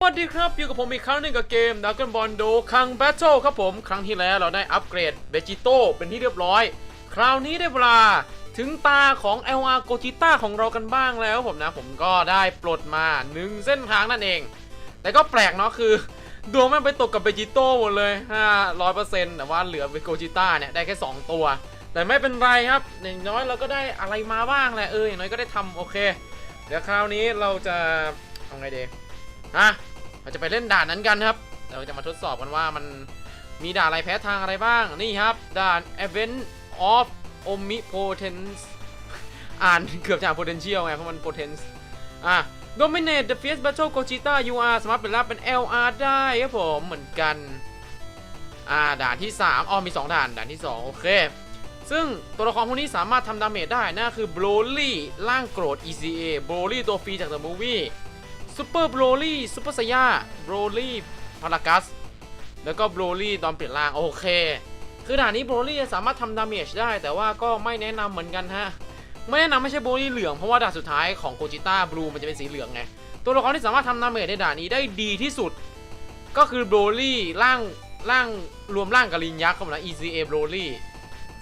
สวัสดีครับอยู่กับผมอีกครั้งหนึ่งกับเกม Dragon Ball Do คัง Battle ครับผม ครั้งที่แล้วเราได้อัปเกรดเบจิโต้เป็นที่เรียบร้อย คราวนี้ได้เวลาถึงตาของ LR g o j i t a ของเรากันบ้างแล้วผมนะ ผมก็ได้ปลดมาหนึ่งเส้นทางนั่นเอง แต่ก็แปลกเนาะคือ ดวงแม่ไปตกกับเบจิโต้หมดเลย 5 0 0แต่ว่าเหลือเบโกจิต้าเนี่ยได้แค่ 2 ตัว แต่ไม่เป็นไรครับอย่างน้อยเราก็ได้อะไรมาบ้างแหละเอออย่างน้อยก็ได้ทำโอเค เดี๋ยวคราวนี้เราจะเอาไงดีฮะ เราจะไปเล่นด่านนั้นกันครับ เราจะมาทดสอบกันว่ามันมีด่านอะไรแพ้ทางอะไรบ้าง นี่ครับ ด่าน Event of Omnipotence อ่านเกือบจะอ่าน potential ไง เพราะมัน potence อะ Dominate the Fierce Battle Gogeta UR สามารถเป็นรับเป็น LR ได้ครับผมเหมือนกัน อ่า ด่านที่ 3อ๋อมี 2 ด่าน ด่านที่ 2 โอเค ซึ่งตัวละครพวกนี้สามารถทำดาเมจได้นั่นคือ Broly ร่างโกรธ ECA Broly ตัวฟรีจาก The Movie ซูเปอร์โบรลี่ซูเปอร์ไซย่าโบรลี่พารากัส แล้วก็โบรลี่ตอนเปลี่ยนร่าง โอเค คือด่านนี้โบรลี่สามารถทำดาเมจได้ แต่ว่าก็ไม่แนะนำเหมือนกันฮะ ไม่แนะนำไม่ใช่โบรลี่เหลือง เพราะว่าด่านสุดท้ายของโกจิต้าบลูมันจะเป็นสีเหลืองไง ตัวละครที่สามารถทำดาเมจในด่านนี้ได้ดีที่สุด ก็คือโบรลี่ร่างร่างรวมร่างกับลิงยักษ์เข้ามาแล้ว ECA โบรลี่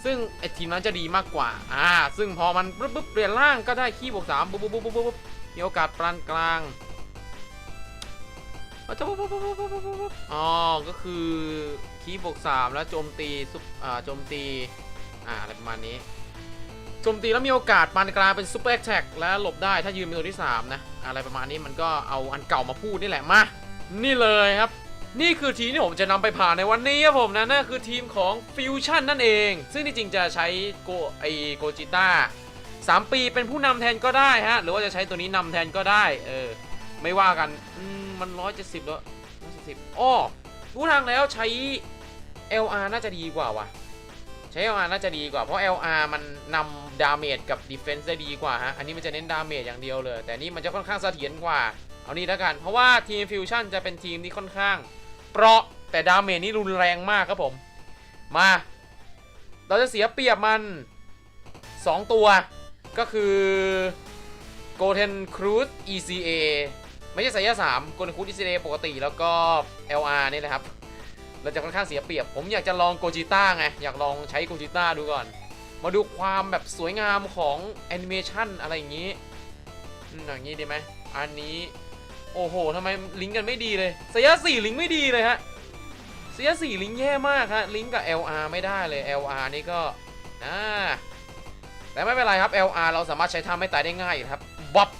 ซึ่งไอทีมนั้นจะดีมากกว่า อ่า ซึ่งพอมันปุ๊บปุ๊บเปลี่ยนร่างก็ได้ขี้บวกสามปุ๊บปุ๊บปุ๊บปุ๊บปุ๊บมีโอกาสปานกลาง อ๋อ ก็คือคีบวกสามแล้วโจมตีซุปอ่าโจมตี อ่า อะไรประมาณนี้ โจมตีแล้วมีโอกาสปานกลางเป็นซุปเปอร์แอคแท็กและหลบได้ถ้ายืนเป็นตัวที่3นะ อะไรประมาณนี้มันก็เอาอันเก่ามาพูดนี่แหละ มา นี่เลยครับ นี่คือทีมที่ผมจะนำไปผ่านในวันนี้ครับผมนะ นั่นคือทีมของฟิวชั่นนั่นเอง ซึ่งที่จริงจะใช้โกไอโกจิต้าสามปีเป็นผู้นำแทนก็ได้ฮะ หรือว่าจะใช้ตัวนี้นำแทนก็ได้ เออ ไม่ว่ากัน อืม มันร้อยเจ็ดสิบแล้วร้อยเจ็ดสิบอ้อรู้ทางแล้วใช้ LR น่าจะดีกว่าวะใช้ LR น่าจะดีกว่า เพราะ LR มันนำดาเมจกับดีเฟนซ์ได้ดีกว่าฮะ อันนี้มันจะเน้นดาเมจอย่างเดียวเลย แต่นี่มันจะค่อนข้างเสถียรกว่า เอานี่แล้วกัน เพราะว่าทีมฟิวชั่นจะเป็นทีมที่ค่อนข้าง เปราะแต่ดาเมจนี่รุนแรงมากครับผม มา เราจะเสียเปรียบมัน 2 ตัว ก็คือโกเทนครูซ ECA ไม่ใช่สายยาสามโกเทนครูซ ECA ปกติแล้วก็ LR นี่แหละครับ เราจะค่อนข้างเสียเปรียบ ผมอยากจะลองโกจิต้าไง อยากลองใช้โกจิต้าดูก่อน มาดูความแบบสวยงามของแอนิเมชันอะไรอย่างนี้อย่างนี้ดีไหม อันนี้ โอ้โหทำไมลิงก์กันไม่ดีเลยสายยาสี่ลิงก์ไม่ดีเลยฮะสายยาสี่ลิงก์แย่มากฮะ ลิงก์กับ LR ไม่ได้เลย LR นี่ก็นะแต่ไม่เป็นไรครับ LR เราสามารถใช้ท่าไม่ตายได้ง่ายครับบับ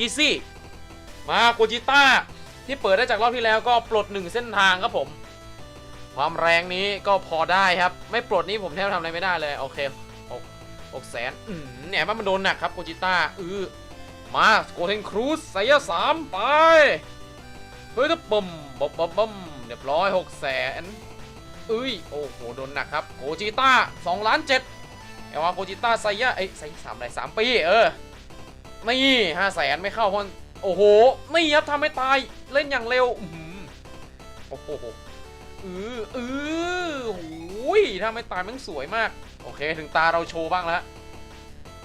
easy มาโกจิต้าที่เปิดได้จากรอบที่แล้วก็ปลดหนึ่งเส้นทางครับผม ความแรงนี้ก็พอได้ครับ ไม่ปลดนี้ผมแทบทำอะไรไม่ได้เลยโอเคอกอกแสนอืมเนี่ยมันโดนหนักครับโกจิต้าอือมาโกเทนครูซไซยสามไปเฮ้ยถ้าปุ่มบบบบบ๊บเรียบร้อยหกแสนเอ้ยโอ้โหโดนหนักครับโกจิต้าสองล้านเจ็ดเอลวาโกจิต้าไซยะไอ้ไซสามอะไรสามปีเออนี่ห้าแสนไม่เข้าเพราะ โอ้โหนี่ครับทำให้ตาย เล่นอย่างเร็วอื้อหือโอ้โหเออเออโอ้ยทำให้ตายมันสวยมาก โอเค ถึงตาเราโชว์บ้างแล้ว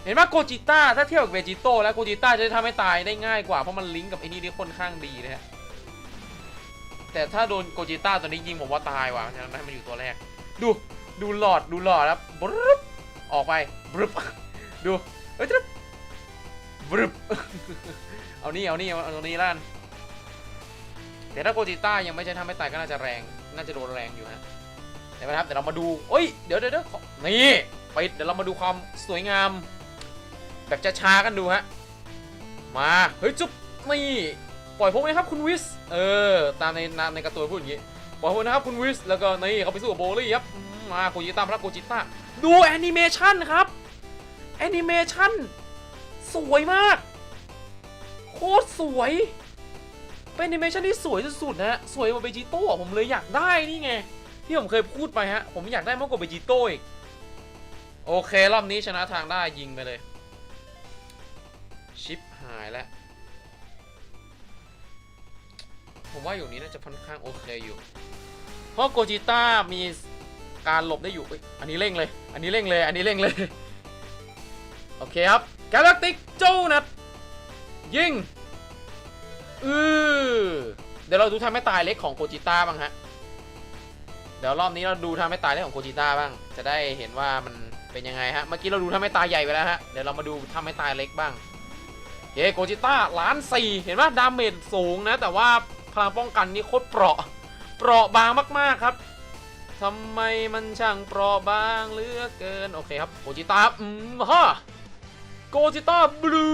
เห็นไหมโกจิต้าถ้าเทียบกับเวจิโต้แล้วโกจิต้าจะทำให้ตายได้ง่ายกว่า เพราะมันลิงก์กับไอ้นี่ได้ค่อนข้างดีนะฮะ แต่ถ้าโดนโกจิต้าตัวนี้ยิงผมว่าตายว่ะฉะนั้นให้มันอยู่ตัวแรก ดู ดูหลอด ดูหลอดครับบรึบออกไปบรึบดู เอ้ยบรึบบรึบ เอานี่เอานี่เอาตรงนี้ล้านแต่ถ้าโกจิต้ายังไม่ใช่ทำให้ตายก็น่าจะแรง น่าจะโดนแรงอยู่ฮะเดี๋ยวนะครับเดี๋ยวเรามาดูเอ้ยเดี๋ยวเดี๋ยวเดี๋ยวนี่ไปเดี๋ยวเรามาดูความสวยงาม แบบช้าๆกันดูฮะมาเฮ้ยจุ๊บนี่ปล่อยผมไหมครับคุณวิสเออตามในในในกร์ตูนพูดอย่างงี้ปล่อยผมนะครับคุณวิสแล้วก็นี่เขาไปสู้กับโบลี่ครับมาโกจิต้าพระโกจิต้าดูแอนิเมชันครับแอนิเมชันสวยมาก ตรสวย เป็นแอนิเมชันที่สวยสุดๆนะฮะสวยกว่าเบจิโต้ผมเลยอยากได้นี่ไง ที่ผมเคยพูดไปฮะ ผมอยากได้มากกว่าเบจิโต้อีก โอเค รอบนี้ชนะทางได้ยิงไปเลย ชิปหายแล้ว ผมว่าอยู่นี้น่าจะค่อนข้างโอเคอยู่ เพราะโกจิต้ามีการหลบได้อยู่เอ้ยอันนี้เร่งเลย อันนี้เร่งเลย อันนี้เร่งเลย โอเคครับกา ยิงอือเดี๋ยวเราดูทำให้ตายเล็กของโกจิต้าบ้างฮะ เดี๋ยวรอบนี้เราดูทำให้ตายเล็กของโกจิต้าบ้าง จะได้เห็นว่ามันเป็นยังไงฮะ เมื่อกี้เราดูทำให้ตายใหญ่ไปแล้วฮะ เดี๋ยวเรามาดูทำให้ตายเล็กบ้างเย้โกจิต้าล้านสี่เห็นว่าดาเมจสูงนะ แต่ว่าพลังป้องกันนี่โคตรเปราะ เปราะบางมากๆครับทำไมมันช่างเปราะบางเหลือเกิน โอเคครับ โกจิต้า อืมฮะโกจิต้าบลู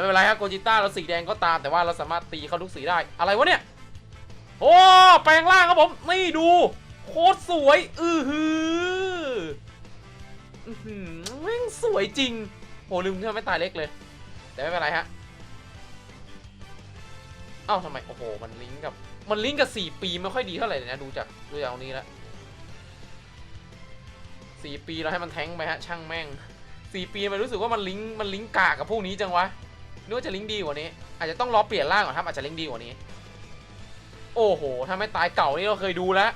ไม่เป็นไรครับโกจิต้าเราสีแดงก็ตามแต่ว่าเราสามารถตีเขาทุกสีได้อะไรวะเนี่ยโอ้แปลงร่างครับผมนี่ดูโคตรสวยอือหือฮือแม่งสวยจริงโหลืมที่มันไม่ตายเล็กเลย แต่ไม่เป็นไรฮะเอ้าทำไมโอ้โหมันลิงก์กับมันลิงก์กับ 4 ปีไม่ค่อยดีเท่าไหร่เลยนะดูจากดูจากตรงนี้แล้วสี่ปีเราให้มันแทงไปฮะช่างแม่งสี่ปีมันรู้สึกว่ามันลิงก์มันลิงก์กากกับพวกนี้จังวะ นึกว่าจะลิงก์ดีกว่านี้ อาจจะต้องรอเปลี่ยนร่างก่อนครับ อาจจะลิงก์ดีกว่านี้ โอ้โห ถ้าไม่ตายเก่านี่เราเคยดูแล้ว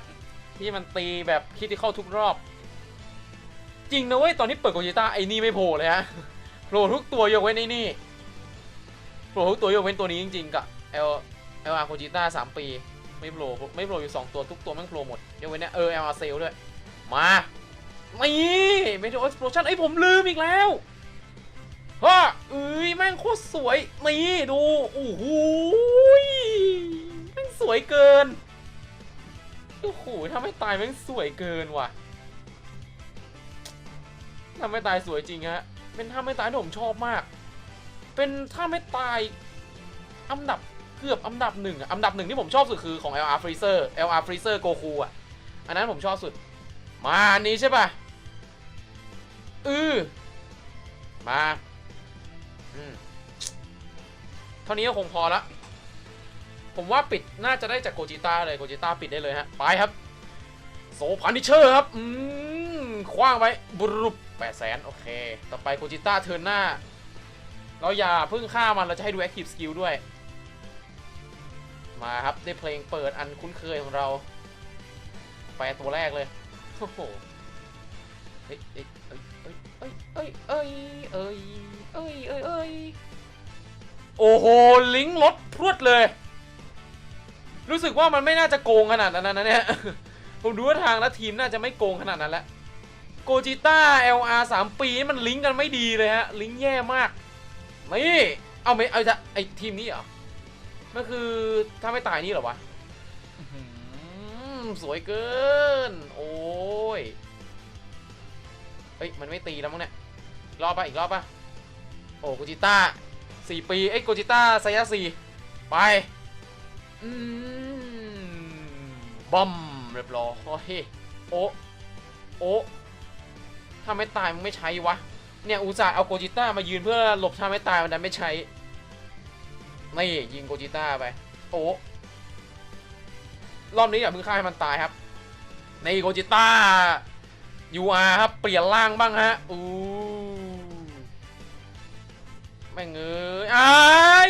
ที่มันตีแบบคิดที่เข้าทุกรอบ จริงนะเว้ย ตอนนี้เปิดโกจิต้าไอ้นี่ไม่โผล่เลยฮะโผล่ทุกตัวยกเว้นไอ้นี่โผล่ทุกตัวยกเว้นตัวนี้จริงๆกับ L L R โกจิต้าสามปี ไม่โผล่ไม่โผล่อยู่สองตัวทุกตัวแม่งโผล่หมดยกเว้นเนี่ยเออ L R เซลด้วย มานี่เมโทร e x p l o s i o n ไอ้ผมลืมอีกแล้ว ฮะเอ้ยแม่งโคตรสวย นี่ดูโอ้โหยแม่งสวยเกิน โอ้โหถ้าไม่ตายแม่งสวยเกินว่ะถ้าไม่ตายสวยจริงฮะ เป็นถ้าไม่ตายที่ผมชอบมาก เป็นถ้าไม่ตายอันดับเกือบอันดับหนึ่งอะอันดับหนึ่งที่ผมชอบสุดคือของ LR Freezer LR Freezer Goku อะ อันนั้นผมชอบสุด มาอันนี้ใช่ป่ะ อือมา เท่านี้ก็คงพอละ ผมว่าปิดน่าจะได้จากโกจิต้าเลยโกจิต้าปิดได้เลยฮะ ไปครับ โซพานิเชอร์ครับ อืมคว้างไว้บรุบแปดแสนโอเค ต่อไปโกจิต้าเทิร์นหน้า เราอย่าเพิ่งฆ่ามันเราจะให้ดู Active Skill ด้วย มาครับ ได้เพลงเปิดอันคุ้นเคยของเราแปตัวแรกเลย โอ้โหเอ้ยเอ้ยเอ้ยเอ้ยเอ้ยเอ้ยเอ้ย โอ้โห ลิงก์ลดพรวดเลย รู้สึกว่ามันไม่น่าจะโกงขนาดนั้นนะเนี่ย ผมดูว่าทางและทีมน่าจะไม่โกงขนาดนั้นแล้วโกจิต้า LR 3 ปีนี่มันลิงก์กันไม่ดีเลยฮะ ลิงก์แย่มาก นี่ เอาไม่เอาจะไอทีมนี้เหรอ มันคือถ้าไม่ตายนี่เหรอวะสวยเกิน โอ้ย เฮ้ย มันไม่ตีแล้วมั้งเนี่ย รอบปะอีกรอบปะโอ้โกจิต้า สี่ปี เอ้ยโกจิต้าไซยะสี่ไป อืมบอมเรียบร้อยโอ้โอ้โอ้ถ้าไม่ตายมึงไม่ใช้วะ เนี่ยอุตส่าห์เอาโกจิต้ามายืนเพื่อหลบถ้าไม่ตายมันดันไม่ใช้ นี่ ยิงโกจิต้าไป โอ้รอบนี้อย่าเพิ่งฆ่าให้มันตายครับ ในโกจิต้า UR ครับ เปลี่ยนร่างบ้างฮะ อู้ ม่งเอ้ยไอ้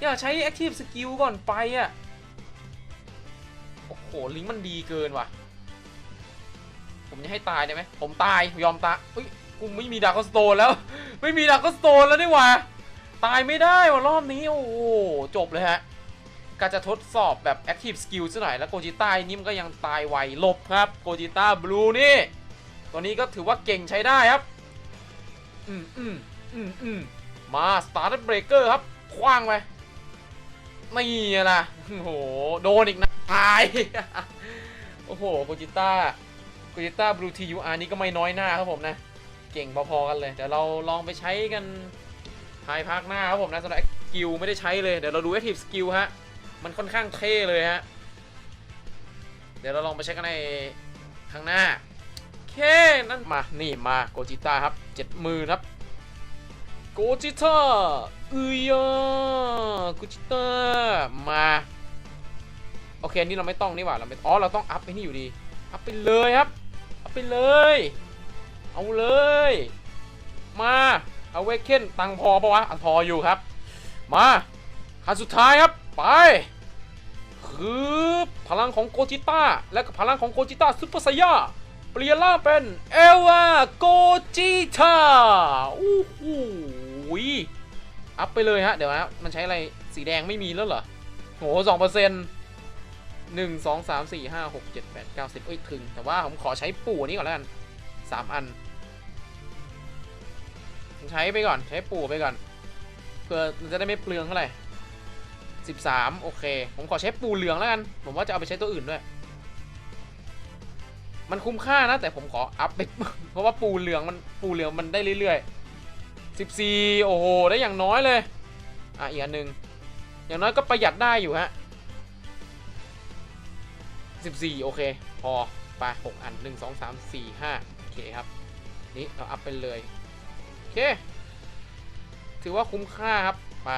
อย่าใช้ Active Skill ก่อนไปอะโอ้โห ลิงมันดีเกินว่ะ ผมจะให้ตายได้ไหม ผมตาย ยอมตายเฮ้ย กูไม่มีดาร์กสโตนแล้ว ไม่มีดาร์กสโตนแล้วนี่หว่า ตายไม่ได้ว่ะรอบนี้ โอ้โห จบเลยฮะการจะทดสอบแบบ Active Skill ซะหน่อยแล้วโกจิต้านี่มันก็ยังตายไวหลบครับ โกจิต้าบลูนี่ ตัวนี้ก็ถือว่าเก่งใช้ได้ครับ อืมอืมอืมอืมมา Starter Breaker ครับคว้างไปไม่ล่ะโอ้โหโดนอีกนะตายโอ้โหโกจิต้าโกจิต้าบลูทียูอาร์นี่ก็ไม่น้อยหน้าครับผมนะ เก่งพอๆกันเลย เดี๋ยวเราลองไปใช้กันภายภาคหน้าครับผมนะสำหรับสกิลไม่ได้ใช้เลยเดี๋ยวเราดู Active Skill ฮะมันค่อนข้างเท่เลยฮะเดี๋ยวเราลองไปเช็คกันในข้างหน้า เค นั่นมา นี่มาโกจิต้าครับเจ็ดมือครับโกจิต้าเอ้ยโกจิต้ามา โอเคอันนี่เราไม่ต้องนี่หว่าเราไม่อ๋อเราต้องอัพไปนี่อยู่ดี อัพไปเลยครับ อัพไปเลย เอาเลย มาเอาเวกเคนตังพอปะวะอะพออยู่ครับ มาคันสุดท้ายครับ ไปคือพลังของโกจิต้าและก็พลังของโกจิต้าซุปเปอร์ไซย่า เปลี่ยนร่างเป็นเอลวาโกจิตาอู้หูยอัพไปเลยฮะ เดี๋ยวนะมันใช้อะไรสีแดงไม่มีแล้วเหรอ โหสองเปอร์เซ็นต์หนึ่งสองสามสี่ห้าหกเจ็ดแปดเก้าสิบเอ้ยถึง แต่ว่าผมขอใช้ปู่นี้ก่อนแล้วกันสามอัน ใช้ไปก่อนใช้ปู่ไปก่อนเพื่อมันจะได้ไม่เปลืองเท่าไหร่สิบสามโอเค ผมขอใช้ปูเหลืองแล้วกัน ผมว่าจะเอาไปใช้ตัวอื่นด้วย มันคุ้มค่านะ แต่ผมขออัพไปเพราะว่าปูเหลืองมันปูเหลืองมันได้เรื่อยๆสิบสี่โอ้โห ได้อย่างน้อยเลย อะ อีกอันหนึ่งอย่างน้อยก็ประหยัดได้อยู่ฮะสิบสี่โอเค พอ ไปหกอันหนึ่งสองสามสี่ห้าโอเคครับ นี่เราอัพไปเลย โอเค ถือว่าคุ้มค่าครับ ไป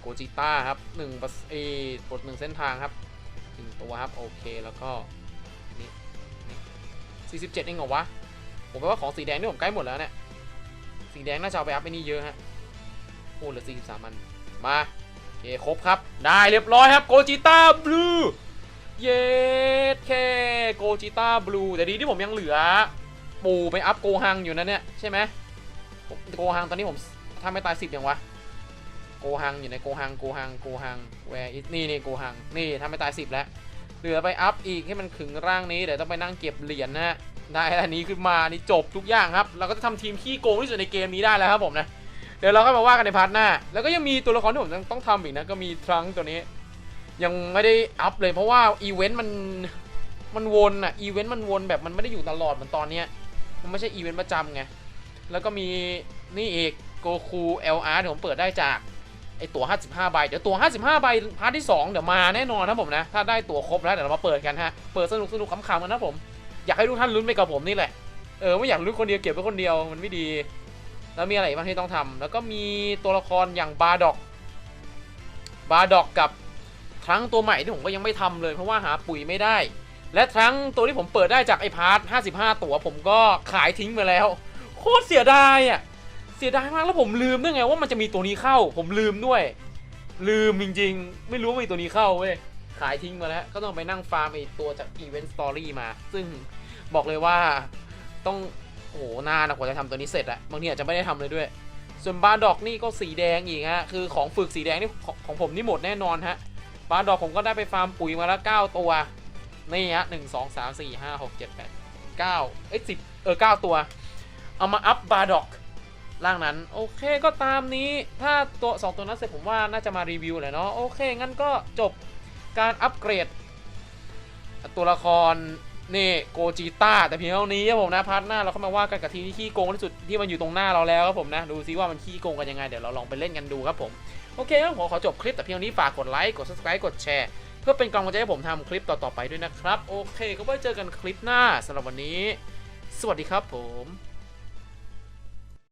โกจิต้าครับหนึ่งปัสเอปลดหนึ่งเส้นทางครับหนึ่งตัวครับ โอเคแล้วก็ 47เองเหรอวะ ผมแปลว่าของสีแดงนี่ผมใกล้หมดแล้วเนี่ย สีแดงน่าจะเอาไปอัพไปนี่เยอะฮะ โอ้เหลือ43มัน มาโอเคครบครับ ได้เรียบร้อยครับโกจิต้าบลู เย็ดแค่โกจิต้าบลู แต่ดีที่ผมยังเหลือ ปูไปอัพโกฮังอยู่นะเนี่ยใช่ไหมโกฮังตอนนี้ผมถ้าไม่ตายสิบยังวะโกฮังอยู่ในโกฮังโกฮังโกฮังแวร์นี่นี่โกฮังนี่ถ้าไม่ตายสิบแล้ว เหลือไปอัพอีกให้มันขึงร่างนี้เดี๋ยวต้องไปนั่งเก็บเหรียญนะฮะได้อันนี้ขึ้นมานี่จบทุกอย่างครับ เราก็จะทำทีมขี้โกงที่สุดในเกมนี้ได้แล้วครับผมนะเดี๋ยวเราก็มาว่ากันในพาร์ทหน้า แล้วก็ยังมีตัวละครที่ผมต้องต้องทำอีกนะก็มีทรังก์ตัวนี้ ยังไม่ได้อัพเลยเพราะว่าอีเวนต์มันมันวนอะอีเวนต์มันวนแบบมันไม่ได้อยู่ตลอดเหมือนตอนเนี้ยมันไม่ใช่อีเวนต์ประจำไงแล้วก็มีนี่อีกโกคู LR ที่ผมเปิดได้จาก ไอตั๋ว 55 ใบ เดี๋ยวตั๋ว 55 ใบ พาร์ทที่ 2 เดี๋ยวมาแน่นอนนะผมนะ ถ้าได้ตั๋วครบแล้วเดี๋ยวเรามาเปิดกันฮะ เปิดสนุกสนุกขำๆกันนะผม อยากให้ทุกท่านลุ้นไปกับผมนี่แหละ เออไม่อยากลุ้นคนเดียวเก็บไว้คนเดียวมันไม่ดี แล้วมีอะไรบ้างที่ต้องทำแล้วก็มีตัวละครอย่างบาร์ดอก บาร์ดอกกับทั้งตัวใหม่ที่ผมก็ยังไม่ทำเลยเพราะว่าหาปุ๋ยไม่ได้ และทั้งตัวที่ผมเปิดได้จากไอพาร์ท55 ตัวผมก็ขายทิ้งไปแล้ว โคตรเสียดายอะ เสียดายมากแล้วผมลืมด้วยไงว่ามันจะมีตัวนี้เข้า ผมลืมด้วย ลืมจริงๆ ไม่รู้ว่ามีตัวนี้เข้าเว้ยขายทิ้งมาแล้ว ก็ต้องไปนั่งฟาร์มไอตัวจากอีเวนต์สตอรี่มา ซึ่งบอกเลยว่าต้องโอ้โหนานกว่าจะทำตัวนี้เสร็จอะบางทีอาจจะไม่ได้ทำเลยด้วย ส่วนบาร์ดอกนี่ก็สีแดงอีกฮะคือของฝึกสีแดงนี่ของของผมนี่หมดแน่นอนฮะบาร์ดอกผมก็ได้ไปฟาร์มปุ๋ยมาแล้ว9ตัวนี่ฮะหนึ่งสองสามสี่ห้าหกเจ็ดแปดเก้าเอ้ยสิบเออเก้าตัว เอามาอัพบาร์ดอก ร่างนั้น โอเคก็ตามนี้ ถ้าตัวสองตัวนั้นเสร็จผมว่าน่าจะมารีวิวแหละเนาะโอเค งั้นก็จบการอัปเกรด ตัวละครนี่โกจิต้าแต่เพียงเท่านี้ครับผมนะพาร์ทหน้าเราเข้ามาว่ากันกับทีมที่ขี้โกงที่สุดที่มันอยู่ตรงหน้าเราแล้วครับผมนะดูซิว่ามันขี้โกงกันยังไงเดี๋ยวเราลองไปเล่นกันดูครับผมโอเคครับผมขอจบคลิปแต่เพียงเท่านี้ฝากกดไลค์กด subscribe กดแชร์เพื่อเป็นกำลังใจให้ผมทำคลิปต่อๆไปด้วยนะครับ โอเค ก็ไว้เจอกันคลิปหน้าสำหรับวันนี้ สวัสดีครับผม